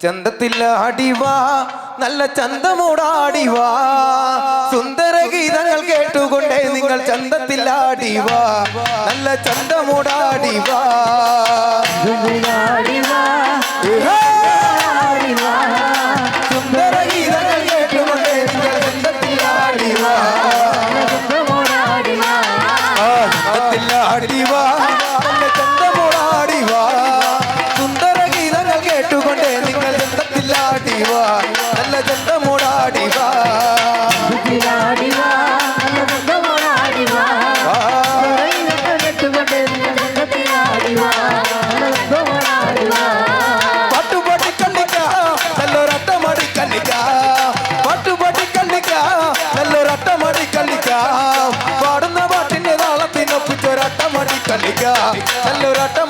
ചന്തത്തിലാടിവാ നല്ല ചന്തമോടാടിവാ സുന്ദര ഗീതങ്ങൾ കേട്ടുകൊണ്ടേ നിങ്ങൾ ചന്തത്തിലാടിവാ നല്ല ചന്തമോടാടിവാ ചന്തത്തിലാടിവാ നല്ല ചന്തമോടാടിവാ ആ, പാട്ടുപാടി കണ്ണിക്ക നല്ലൊരട്ടമടി കണ്ണിക്ക പാട്ടുപാടി കണ്ണിക്ക നല്ലൊരട്ടമടി കണ്ണിക്ക പാടുന്ന പാട്ടിന്റെ താളത്തിനൊപ്പിച്ചൊരട്ടമടി കണ്ണിക്ക നല്ലൊരട്ടമടി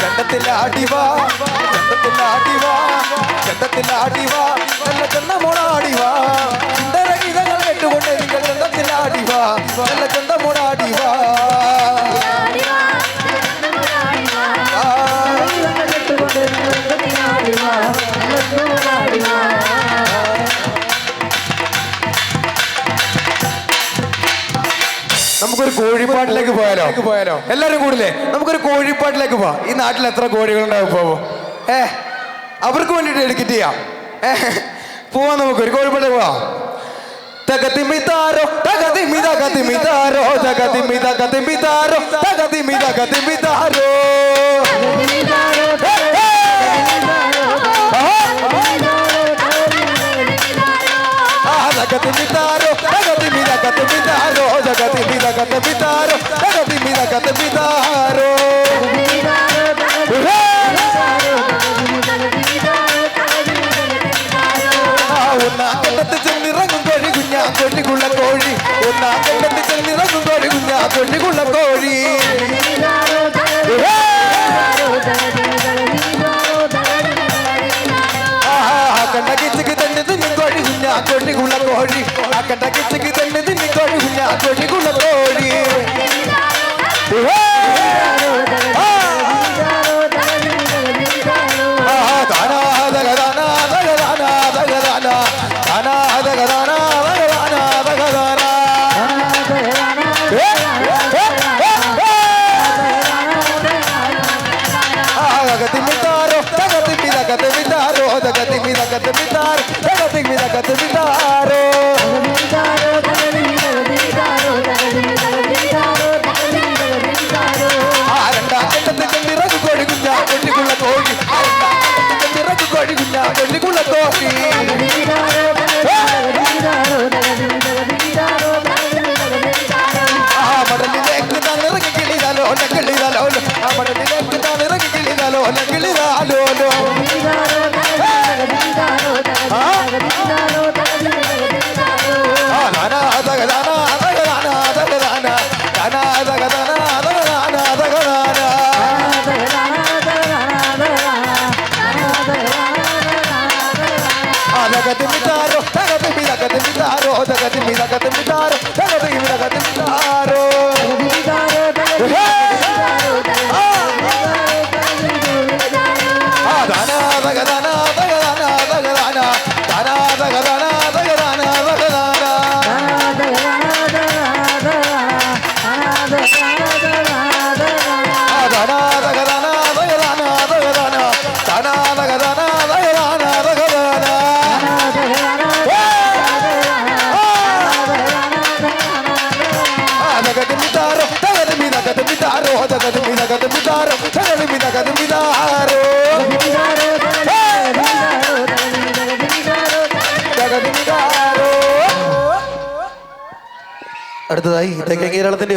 கண்டத்தில் ஆடிவா கண்டத்தில் ஆடிவா கண்டத்தில் ஆடிவா நல்ல கண்ண மோனாடிவா നമുക്കൊരു കോഴിപ്പാട്ടിലേക്ക് പോയാലോ? പോയാലോ? എല്ലാരും കൂടില്ലേ? നമുക്കൊരു കോഴിപ്പാട്ടിലേക്ക് പോവാം. ഈ നാട്ടിൽ എത്ര കോഴികളുണ്ടാവും പോവോ ഏ അവർക്ക് വേണ്ടിട്ട് എടുക്കിട്ട് ചെയ്യാം. ഏ പോവാം നമുക്ക്. ഒരു കോഴിപ്പാട്ട് പോവാം. തകതിമിതാരോ തകതിമിത കതിമിതാരോ തകതിമിത കതിമിതാരോ തകതിമിത തകതിമിതാരോ തകതിമി തകതിമിതാരോ തകതിമി തകതിമിതാരോ ഒന്നാം കണ്ടത്ത് ചെന്നിറങ്ങും കോഴി കുഞ്ഞാ കൊല്ലിക്കുള്ള കോഴി. ഒന്നാം കണ്ടത്ത് ചെന്നിറങ്ങും കോഴി കുഞ്ഞാ കൊല്ലിക്കുള്ള കോഴി. കണ്ട കിച്ചക്ക് തന്നെ തിന്നി കോഴി കുഞ്ഞാ കൊല്ലിക്കുള്ള കോഴി ആ കണ്ട കിച്ചക്ക് തന്നെ തിന്നി കോഴി കുഞ്ഞാ കൊല്ലിക്കുള്ള കോഴി Big Mira que te invita. దగతిమితారో దగతిమి దగతిమితారో దగతిమి దగతిమితారో దగతిమి దగతిమితారో దగతిమితారో അടുത്തതായി തെക്കൻ കേരളത്തിന്റെ